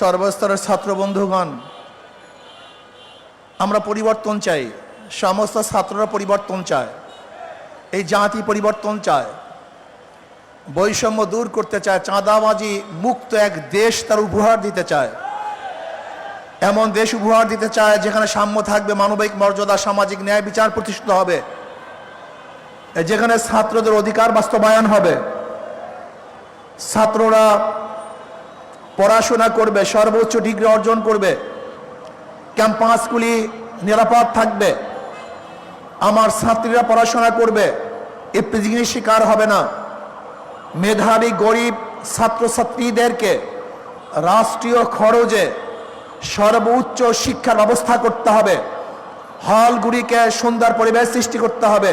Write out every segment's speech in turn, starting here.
সর্বস্তরের ছাত্র বন্ধুগণ আমরা পরিবর্তন চাই। সমস্ত ছাত্ররা পরিবর্তন চায়। এই জাতি পরিবর্তন চায়। বৈষম্য দূর করতে চায়। চাঁদাবাজি মুক্ত এক দেশ তার উপহার দিতে চায়। এমন দেশ উপহার দিতে চায় যেখানে সাম্য থাকবে, মানবিক মর্যাদা, সামাজিক ন্যায় বিচার প্রতিষ্ঠিত হবে। যেখানে ছাত্রদের অধিকার বাস্তবায়ন হবে। ছাত্ররা পড়াশোনা করবে, সর্বোচ্চ ডিগ্রি অর্জন করবে, ক্যাম্পাসগুলি নিরাপদ থাকবে, আমার ছাত্রীরা পড়াশোনা করবে, এ এপিজিংয়ের শিকার হবে না। মেধাবী গরিব ছাত্রছাত্রীদেরকে রাষ্ট্রীয় খরচে সর্বোচ্চ শিক্ষার ব্যবস্থা করতে হবে। হলগুলিকে সুন্দর পরিবেশ সৃষ্টি করতে হবে,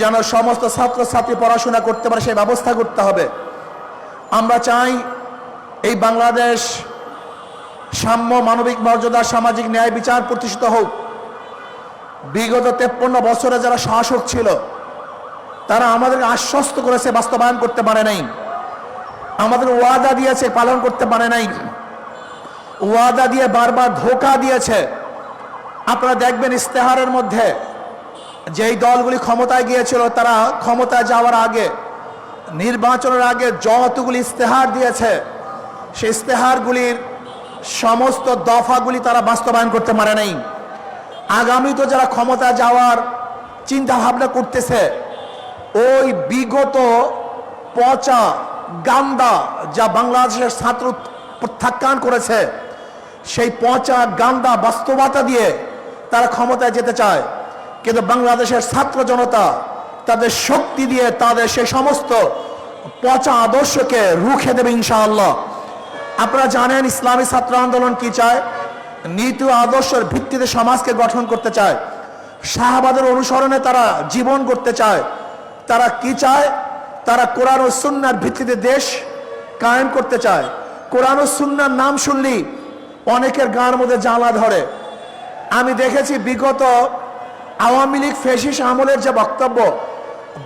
যেন সমস্ত ছাত্রছাত্রী পড়াশোনা করতে পারে, সেই ব্যবস্থা করতে হবে। আমরা চাই এই বাংলাদেশ সাম্য মানবিক মর্যাদা, সামাজিক ন্যায় বিচার প্রতিষ্ঠিত হোক। বিগত তেপ্পন্ন বছরে যারা শাসক ছিল, তারা আমাদেরকে আশ্বস্ত করেছে, বাস্তবায়ন করতে পারে নাই। আমাদের ওয়াদা দিয়েছে, পালন করতে পারে নাই। ওয়াদা দিয়ে বারবার ধোকা দিয়েছে। আপনারা দেখবেন ইস্তেহারের মধ্যে যেই দলগুলি ক্ষমতায় গিয়েছিল, তারা ক্ষমতায় যাওয়ার আগে, নির্বাচনের আগে যতগুলি ইস্তেহার দিয়েছে সেই ইস্তেহারগুলির সমস্ত দফাগুলি তারা বাস্তবায়ন করতে পারে নাই। আগামী তো যারা ক্ষমতা যাওয়ার চিন্তা ভাবনা করতেছে, ওই বিগত পচা গান্দা যা বাংলাদেশের ছাত্র প্রত্যাখ্যান করেছে, সেই পচা গান্দা বাস্তবতা দিয়ে তারা ক্ষমতায় যেতে চায়। কিন্তু বাংলাদেশের ছাত্র জনতা তাদের শক্তি দিয়ে তাদের সেই সমস্ত পচা আদর্শকে রুখে দেবে ইনশাআল্লাহ। আপনারা জানেন ইসলামী ছাত্র আন্দোলন কি চায়? নীতি আদর্শের ভিত্তিতে সমাজকে গঠন করতে চায়। শাহবাদের অনুসরণে তারা জীবন করতে চায়। তারা কি চায়? তারা কোরআন ও সুন্নার ভিত্তিতে দেশ কায়েম করতে চায়। কোরআন ও সুন্নার নাম শুনলি অনেকের গাঁর মধ্যে জ্বালা ধরে। আমি দেখেছি বিগত আওয়ামী লীগ ফেসিস আমলের যে বক্তব্য,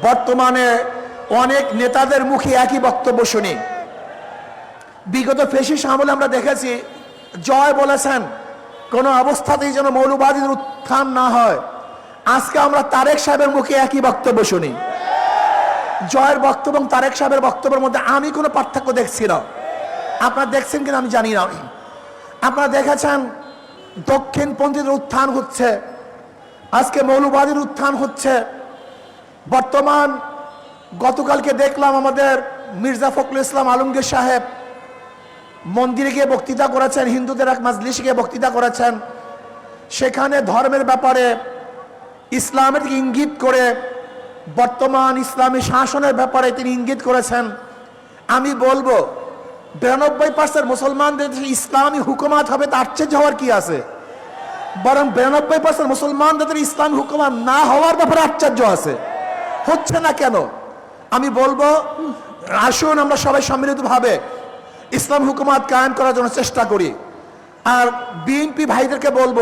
বর্তমানে অনেক নেতাদের মুখে একই বক্তব্য শুনি। বিগত ফেসিস আমলে আমরা দেখেছি, জয় বলেছেন, কোনো অবস্থাতেই যেন মৌলবাদীর উত্থান না হয়। আজকে আমরা তারেক সাহেবের মুখে একই বক্তব্য শুনি। জয়ের বক্তব্য এবং তারেক সাহেবের বক্তব্যের মধ্যে আমি কোনো পার্থক্য দেখছি না। আপনারা দেখছেন কিনা আমি জানি না। আপনারা দেখেছেন, দক্ষিণপন্থীদের উত্থান হচ্ছে, আজকে মৌলবাদীর উত্থান হচ্ছে। বর্তমান গতকালকে দেখলাম আমাদের মির্জা ফখরুল ইসলাম আলমগীর সাহেব মন্দিরে গিয়ে বক্তৃতা করেছেন, হিন্দুদের এক মাজলিসে গিয়ে বক্তৃতা করেছেন। সেখানে ধর্মের ব্যাপারে ইসলামের ইঙ্গিত করে, বর্তমান ইসলামী শাসনের ব্যাপারে তিনি ইঙ্গিত করেছেন। আমি বলব, বিরানব্বই পার্সেন্ট মুসলমানদের ইসলামী হুকুমাত হবে, তার চেয়ে হওয়ার কি আছে? বরং বিরানব্বই পার্সেন্ট মুসলমানদের ইসলাম হুকুমাত না হওয়ার ব্যাপারে আশ্চর্য আছে। হচ্ছে না কেন? আমি বলব, আসুন আমরা সবাই সম্মিলিতভাবে ইসলাম হুকুমাত কায়েম করার জন্য চেষ্টা করি। আর বিএনপি ভাইদেরকে বলব,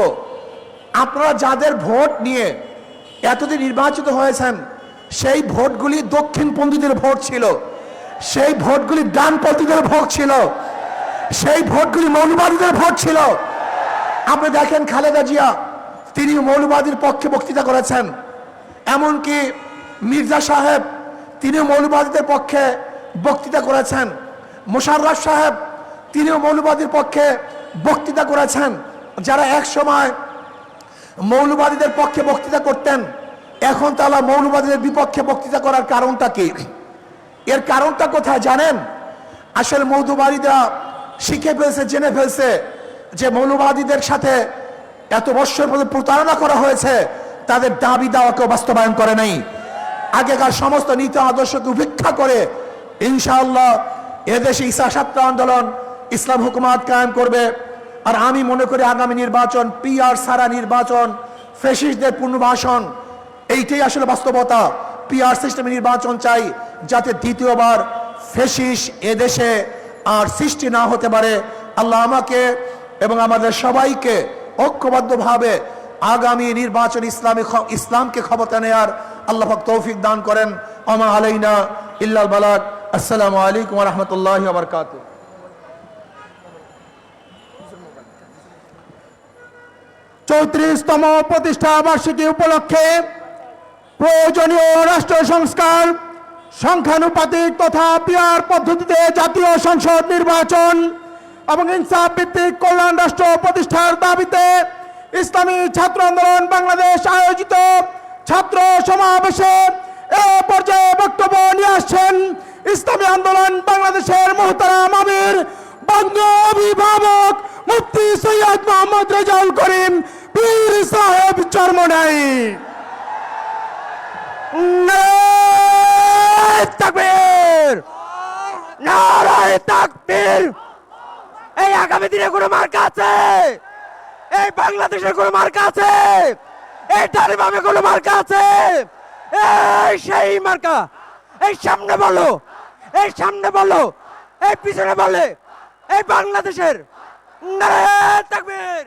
আপনারা যাদের ভোট নিয়ে এতদিন নির্বাচিত হয়েছেন, সেই ভোটগুলি দক্ষিণপন্থীদের ভোট ছিল, সেই ভোটগুলি ডানপন্থীদের ভোট ছিল, সেই ভোটগুলি মৌলবাদীদের ভোট ছিল। আপনি দেখেন খালেদা জিয়া তিনি মৌলবাদীর পক্ষে বক্তৃতা করেছেন। এমনকি মির্জা সাহেব, তিনিও মৌলবাদীদের পক্ষে বক্তৃতা করেছেন। মোশাররফ সাহেব, তিনিও মৌলবাদীর পক্ষে বক্তৃতা করেছেন। যারা এক সময় মৌলবাদীদের পক্ষে বক্তৃতা করতেন, এখন তারা মৌলবাদীদের বিপক্ষে বক্তৃতা করার কারণটা কি? এর কারণটা কোথায় জানেন? আসলে মৌলবাদীরা শিখে ফেলছে, জেনে ফেলছে যে মৌলবাদীদের সাথে এত বৎসর পর্যন্ত প্রতারণা করা হয়েছে, তাদের দাবি দাওয়াকেও বাস্তবায়ন করে নাই। আগেকার সমস্ত নীতি আদর্শকে উপেক্ষা করে ইনশাআল্লাহ এদেশে ইসা ছাত্র আন্দোলন, ইসলাম হুকুমাত কায়েম করবে। আর আমি মনে করি আগামী নির্বাচন, পিআর সারা নির্বাচন ফেসিসদের পুনর্বাসন, এইটাই আসলে বাস্তবতা। পিআর সিস্টেমে নির্বাচন চাই, যাতে দ্বিতীয়বার ফেসিস এদেশে আর সৃষ্টি না হতে পারে। আল্লাহ আমাকে এবং আমাদের সবাইকে ঐক্যবদ্ধভাবে আগামী নির্বাচন ইসলামী ইসলামকে ক্ষমতা নেয়ার আল্লাহ তৌফিক দান করেন। আমা আলাইনা ইল্লাল বালাক আসসালামু আলাইকুম রহমতুল্লাহ বারকাতুহ। চৌত্রিশতম প্রতিষ্ঠা বার্ষিকী উপলক্ষে প্রয়োজনীয় রাষ্ট্র সংস্কার, সংখ্যানুপাতিক তথা পিয়ার পদ্ধতিতে জাতীয় সংসদ নির্বাচন এবং ইনসাফ ভিত্তিক কল্যাণ রাষ্ট্র প্রতিষ্ঠার দাবিতে ইসলামী ছাত্র আন্দোলন বাংলাদেশ আয়োজিত ছাত্র সমাবেশে এ পর্যায়ে বক্তব্য নিয়ে আসছেন ইসলামী আন্দোলন বাংলাদেশের মোহতারাম আমির, বঙ্গ অভিভাবক মুফতি সৈয়দ মোহাম্মদ রেজাউল করিম, পীর সাহেব চরমনাই। তাকবীর! নারায় তাকবীর! এই আগামী দিনে কোনো মার্কা আছে? এই বাংলাদেশের কোনো মার্কা আছে? এই তালিবামে কোনো মার্কা আছে? এই সেই মার্কা! এই সামনে বলো! এই সামনে বলো এই পিছনে বলে এই বাংলাদেশের নারায় তাকবীর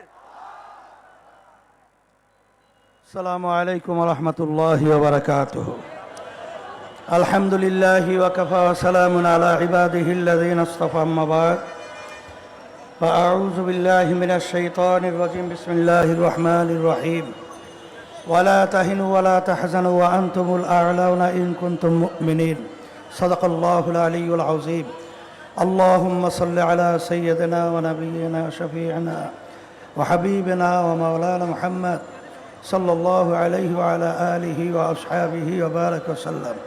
السلام عليكم ورحمة الله وبركاته الحمد لله وكفى وسلام على عباده الذين اصطفى أما بعد فأعوذ بالله من الشيطان الرجيم بسم الله الرحمن الرحيم ولا تهنوا ولا تحزنوا وأنتم الأعلون إن كنتم مؤمنين صدق الله العلي العظيم اللهم صل على سيدنا ونبينا شفيعنا وحبيبنا ومولانا محمد صلى الله عليه وعلى آله وأصحابه وبارك وسلم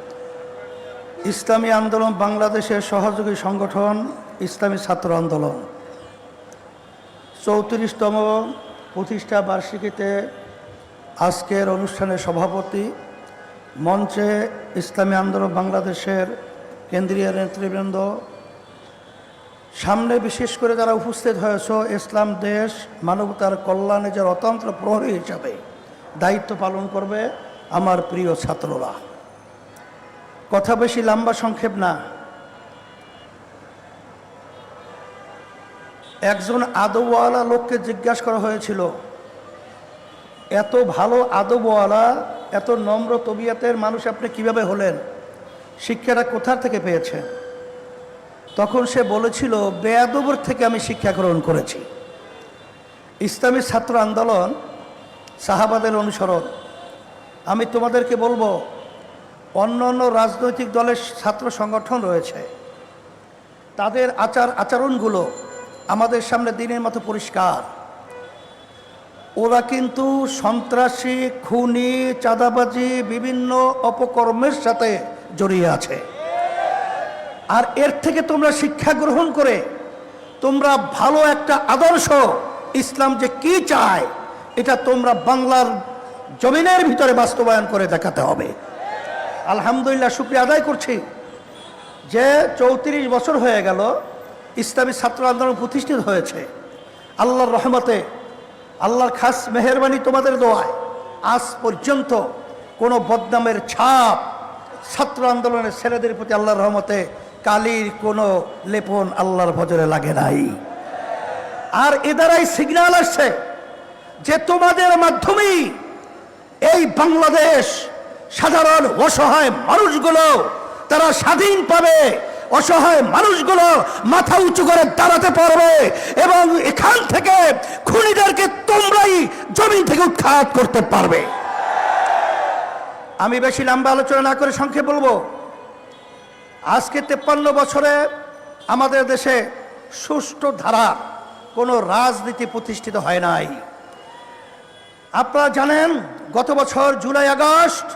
ইসলামী আন্দোলন বাংলাদেশের সহযোগী সংগঠন ইসলামী ছাত্র আন্দোলন চৌত্রিশতম প্রতিষ্ঠা বার্ষিকীতে আজকের অনুষ্ঠানের সভাপতি মঞ্চে ইসলামী আন্দোলন বাংলাদেশের কেন্দ্রীয় নেতৃবৃন্দ, সামনে বিশেষ করে যারা উপস্থিত হয়েছ, ইসলাম দেশ মানবতার কল্যাণে যে অতন্ত্র প্রহরী হিসাবে দায়িত্ব পালন করবে আমার প্রিয় ছাত্ররা। কথা বেশি লম্বা সংক্ষেপ না। একজন আদবওয়ালা লোককে জিজ্ঞাসা করা হয়েছিল, এত ভালো আদবওয়ালা এত নম্র তবিয়াতের মানুষ আপনি কীভাবে হলেন? শিক্ষাটা কোথার থেকে পেয়েছেন? তখন সে বলেছিল, বেয়াদবর থেকে আমি শিক্ষা গ্রহণ করেছি। ইসলামী ছাত্র আন্দোলন, সাহাবাদের অনুসরণ। আমি তোমাদেরকে বলব, অন্য অন্য রাজনৈতিক দলের ছাত্র সংগঠন রয়েছে। তাদের আচার আচরণগুলো আমাদের সামনে দিনের মতো পরিষ্কার। ওরা কিন্তু সন্ত্রাসী, খুনি, চাঁদাবাজি, বিভিন্ন অপকর্মের সাথে জড়িয়ে আছে। আর এর থেকে তোমরা শিক্ষা গ্রহণ করে, তোমরা ভালো একটা আদর্শ ইসলাম যে কি চায়, এটা তোমরা বাংলার জমিনের ভিতরে বাস্তবায়ন করে দেখাতে হবে। আলহামদুলিল্লাহ, শুক্রিয়া আদায় করছি যে চৌত্রিশ বছর হয়ে গেল ইসলামী ছাত্র আন্দোলন প্রতিষ্ঠিত হয়েছে। আল্লাহর রহমতে আল্লাহর খাস মেহরবানি তোমাদের দোয়ায়। আজ পর্যন্ত কোনো বদনামের ছাপ ছাত্র আন্দোলনের ছেলেদের প্রতি আল্লাহর রহমতে কালির কোনো লেপন আল্লাহর ভজরে লাগে নাই। আর এ দ্বারাই সিগন্যাল আসছে যে তোমাদের মাধ্যমেই এই বাংলাদেশ সাধারণ অসহায় মানুষগুলো তারা স্বাধীন পাবে। অসহায় মানুষগুলো মাথা উঁচু করে দাঁড়াতে পারবে এবং এখান থেকে খুনিদেরকে তোমরাই জমিন থেকে উৎখাত করতে পারবে। আমি বেশি লম্বা আলোচনা না করে সংক্ষেপ বলব, আজকে তেপ্পান্ন বছরে আমাদের দেশে সুষ্ঠু ধারা কোনো রাজনীতি প্রতিষ্ঠিত হয় নাই। আপনারা জানেন, গত বছর জুলাই আগস্ট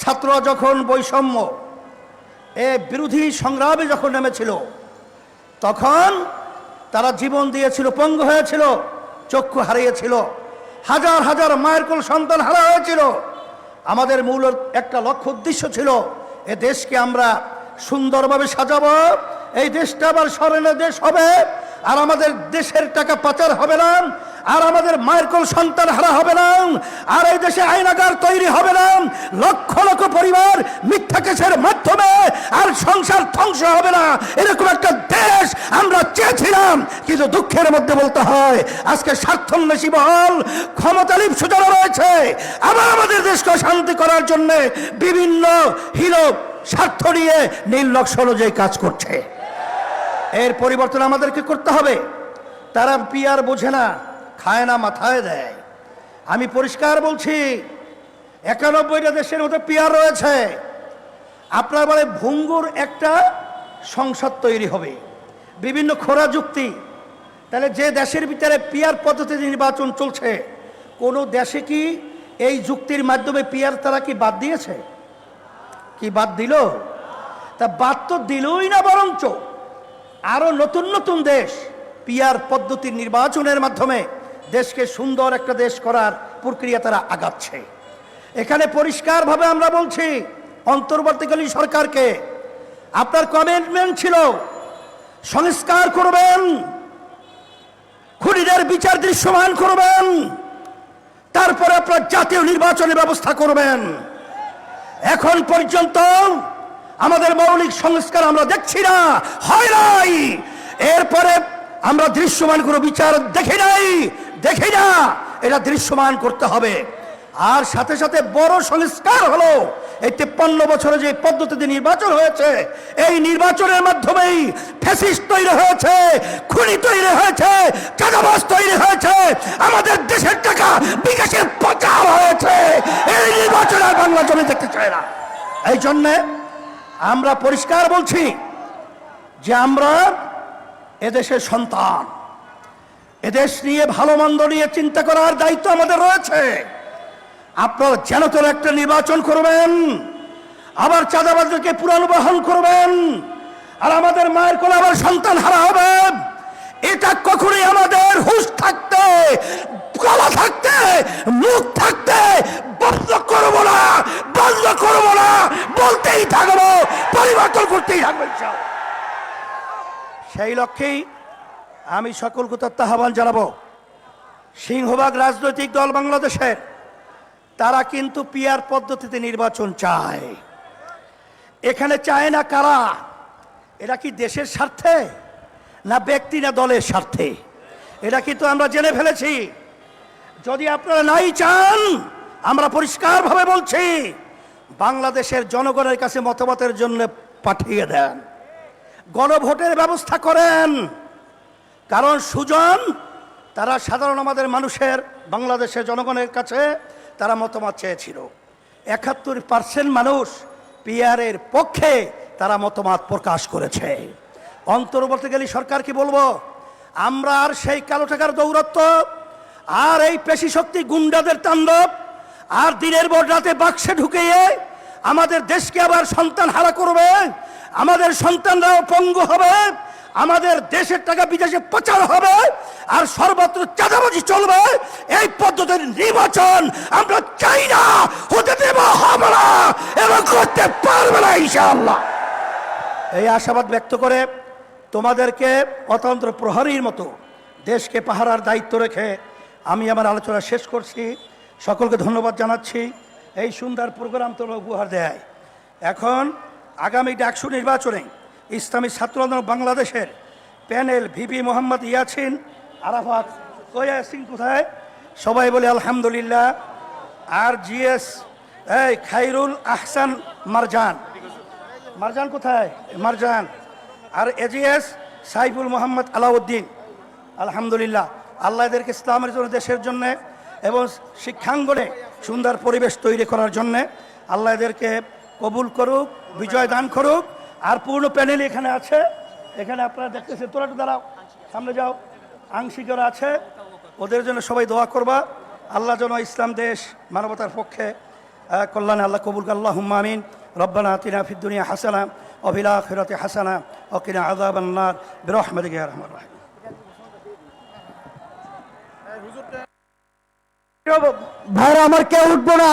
ছাত্ররা যখন বৈষম্য এ বিরোধী সংগ্রামে যখন নেমেছিল, তখন তারা জীবন দিয়েছিল, পঙ্গ হয়েছিল, চক্ষু হারিয়েছিল, হাজার হাজার মায়ের কোল সন্তান হারা হয়েছিল। আমাদের মূল একটা লক্ষ্য উদ্দেশ্য ছিল, এ দেশকে আমরা সুন্দরভাবে সাজাবো, এই দেশটা আবার স্মরণের দেশ হবে, আর আমাদের দেশের টাকা পাচার হবে না আর আমাদের মায়ের কোল সন্তান হারা হবে না। আর এই দেশে আইনাগার তৈরি হবে না। লক্ষ লক্ষ পরিবার মিথ্যা কেসের মাধ্যমে আর সংসার ধ্বংস হবে না। এরকম একটা দেশ আমরা চেয়েছিলাম, কিন্তু দুঃখের মধ্যে বলতে হয়, আজকে স্বার্থন্বেষী ক্ষমতা লিপ্সু যারা রয়েছে। আবার আমাদের দেশকে শান্তি করার জন্য বিভিন্ন হিরো স্বার্থ নিয়ে নীল লক্ষ্য অনুযায়ী কাজ করছে। এর পরিবর্তন আমাদেরকে করতে হবে। তারা পিয়ার বোঝে না। খায় না, মাথায় দেয়। আমি পরিষ্কার বলছি, একানব্বইটা দেশের মধ্যে পিয়ার রয়েছে। আপনার বলে ভঙ্গুর একটা সংসদ তৈরি হবে। বিভিন্ন খোরা যুক্তি। তাহলে যে দেশের ভিতরে পিয়ার পদ্ধতিতে নির্বাচন চলছে, কোনো দেশে কি এই যুক্তির মাধ্যমে পিয়ার তারা কি বাদ দিয়েছে? কি বাদ দিল? তা বাদ তো দিলই না বরঞ্চ আরও নতুন নতুন দেশ পিয়ার পদ্ধতির নির্বাচনের মাধ্যমে দেশকে সুন্দর একটা দেশ করার প্রক্রিয়া তারা আগাচ্ছে। এখানে পরিষ্কারভাবে আমরা বলছি, অন্তর্বর্তীকালীন সরকারকে আপনার কমিটমেন্ট ছিল, সংস্কার করবেন, খুনিদের বিচার দৃশ্যমান করবেন, তারপরে আপনার জাতীয় নির্বাচনের ব্যবস্থা করবেন। এখন পর্যন্ত আমাদের মৌলিক সংস্কার আমরা দেখছি না, হয় নাই। এরপরে আমরা দৃশ্যমান কোনো বিচার দেখি নাই। দেখি না, এটা দৃশ্যমান করতে হবে। আর সাথে সাথে বড় সংস্কার হলো, এই তেপ্পান্ন বছরে যে পদ্ধতিতে নির্বাচন হয়েছে, এই নির্বাচনের মাধ্যমেই ফেসিস তৈরি হয়েছে, খুনি তৈরি হয়েছে চাঁদাবাস তৈরি হয়েছে, আমাদের দেশের টাকা বিকাশের পাচার হয়েছে। এই নির্বাচন আর বাংলা জমি দেখতে চায় না। এই জন্যে আমরা পরিষ্কার বলছি যে আমরা এদেশের সন্তান। এদেশ নিয়ে ভালো মন্দ নিয়ে চিন্তা করার দায়িত্ব আমাদের রয়েছে আপনারা যেন তোর একটা নির্বাচন করবেন, আবার চাঁদাবাজদেরকে পুনর্বহন করবেন, আর আমাদের মায়ের কোলে আবার সন্তান হারা হবে এটা কখনোই আমাদের হুশ থাকতে, গলা থাকতে, মুখ থাকতে বন্ধ করব না, বন্ধ করব না, বলতেই থাকব, পরিবর্তন করতেই থাকব, ইনশাআল্লাহ। সেই লক্ষ্যেই আমি সকল কুতার আহ্বান জানাব। সিংহভাগ রাজনৈতিক দল বাংলাদেশের তারা কিন্তু পিয়ার পদ্ধতিতে নির্বাচন চায়। এখানে চায় না কারা? এটা কি দেশের স্বার্থে? না ব্যক্তি না দলের স্বার্থে? এটা কিন্তু আমরা জেনে ফেলেছি। যদি আপনারা নাই চান, আমরা পরিষ্কারভাবে বলছি, বাংলাদেশের জনগণের কাছে মতামতের জন্য পাঠিয়ে দেন। গণভোটের ব্যবস্থা করেন। কারণ সুজন, তারা সাধারণ আমাদের মানুষের, বাংলাদেশের জনগণের কাছে তারা মতামত চেয়েছিল। একাত্তর পার্সেন্ট মানুষ পিয়ারের পক্ষে তারা মতামত প্রকাশ করেছে। অন্তর্বর্তীকালী সরকার কি বলব? আমরা আর সেই কালো টাকার দৌরত্ব আর এই পেশি শক্তি গুন্ডাদের তাণ্ডব, আর দিনের পর রাতে বাক্সে ঢুকিয়ে আমাদের দেশকে আবার সন্তান হারা করবে, আমাদের সন্তানরাও পঙ্গু হবে আমাদের দেশের টাকা বিদেশে প্রচার হবে আর সর্বত্র চাঁদাবাজি চলবে। এই পদ্ধতির নির্বাচন আমরা চাই না। হতে দেব না এবং করতে পারবে না ইনশাআল্লাহ। এই আশাবাদ ব্যক্ত করে তোমাদেরকে অতন্ত্র প্রহরীর মতো দেশকে পাহারার দায়িত্ব রেখে আমি আমার আলোচনা শেষ করছি। সকলকে ধন্যবাদ জানাচ্ছি। এই সুন্দর প্রোগ্রাম তোমরা উপহার দেয়। এখন আগামী ডাকসু নির্বাচনে ইসলামী ছাত্র আন্দোলন বাংলাদেশের প্যানেল ভিপি মোহাম্মদ ইয়াছিন আরাফাত। ওই কোথায়? সবাই বলে আলহামদুলিল্লাহ। আর জিএস, এই খাইরুল আহসান মারজান। মারজান কোথায়? মারজান। আর এজিএস, সাইফুল মোহাম্মদ আলাউদ্দিন। আলহামদুলিল্লাহ। আল্লাহ এদেরকে ইসলামের জন্য, দেশের জন্য এবং শিক্ষাঙ্গনে সুন্দর পরিবেশ তৈরি করার জন্য আল্লাহ এদেরকে কবুল করুক, বিজয় দান করুক। আর পূর্ণ প্যানেল এখানে আছে। এখানে আপনারা দেখতেছেন তোরা একটু দাঁড়াও, সামনে যাও। আংশিকরা আছে, ওদের জন্য সবাই দোয়া করবা। আল্লাহ যেন ইসলাম, দেশ, মানবতার পক্ষে কল্যাণে আল্লাহ কবুল আল্লাহ আমিন। রব্বানা আতিনা ফিদ দুনিয়া হাসানা অভিলা ফিরাতে হাসানা অকিনা আযাব আন্নার বিরহমাতিকা ইয়া আরহামার রাহিম। ভাইরা, আমার কেউ উঠবো না।